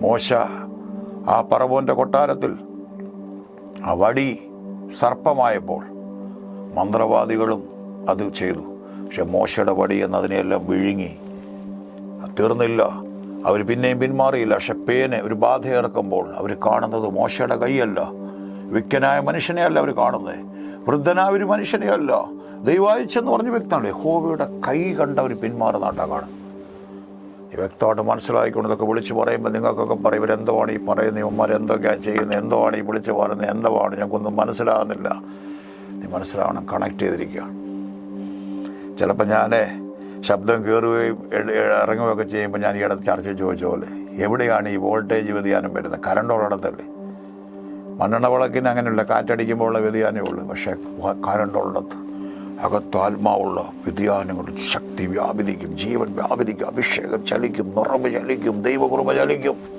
മോശ ആ പറവോന്റെ കൊട്ടാരത്തിൽ. ആ വടി സർപ്പമായപ്പോൾ മന്ത്രവാദികളും അത് ചെയ്തു. പക്ഷെ മോശയുടെ വടി എന്നതിനെയെല്ലാം വിഴുങ്ങി. തീർന്നില്ല. അവർ പിന്നെയും പിന്മാറിയില്ല. പക്ഷെ പേന് ഒരു ബാധയിറക്കുമ്പോൾ അവർ കാണുന്നത് മോശയുടെ കൈയല്ല. വിക്കനായ മനുഷ്യനെയല്ല അവർ കാണുന്നത്. വൃദ്ധനായ ഒരു മനുഷ്യനെയല്ല. ദൈവായിച്ചെന്ന് പറഞ്ഞ വ്യക്തമാണ് യഹോവയുടെ കൈ കണ്ട് അവർ ഈ വ്യക്തമായിട്ട് മനസ്സിലാക്കിക്കൊണ്ട് ഇതൊക്കെ വിളിച്ച് പറയുമ്പോൾ നിങ്ങൾക്കൊക്കെ പറയും ഇവരെന്തുവാണ് ഈ പറയുന്നത്? ഇവന്മാർ എന്തൊക്കെയാണ് ചെയ്യുന്നത്? എന്തുവാണ് ഈ വിളിച്ച് പറയുന്നത്? എന്തുവാണ്? ഞങ്ങൾക്കൊന്നും മനസ്സിലാകുന്നില്ല. നീ മനസ്സിലാവണം കണക്ട് ചെയ്തിരിക്കുകയാണ് ചിലപ്പോൾ ഞാൻ ശബ്ദം കയറുകയും ഇറങ്ങുകയൊക്കെ ചെയ്യുമ്പോൾ ഞാൻ ഈ ഇടത്ത് ചർച്ച ചോദിച്ച പോലെ എവിടെയാണ് ഈ വോൾട്ടേജ് വ്യതിയാനം വരുന്നത്? കറണ്ടുള്ളിടത്തല്ലേ മണ്ണെണ്ണ വിളക്കിന് അങ്ങനെയുള്ള കാറ്റടിക്കുമ്പോഴുള്ള വ്യതിയാനമേ ഉള്ളൂ. പക്ഷേ കറണ്ട് കറണ്ടുള്ളിടത്ത് അകത്ത് ആത്മാവുള്ള വ്യതിയാനങ്ങൾ ശക്തി വ്യാപിരിക്കും ജീവൻ വ്യാപരിക്കും അഭിഷേകം ചലിക്കും നിറവ് ചലിക്കും ദൈവകൃപ ചലിക്കും.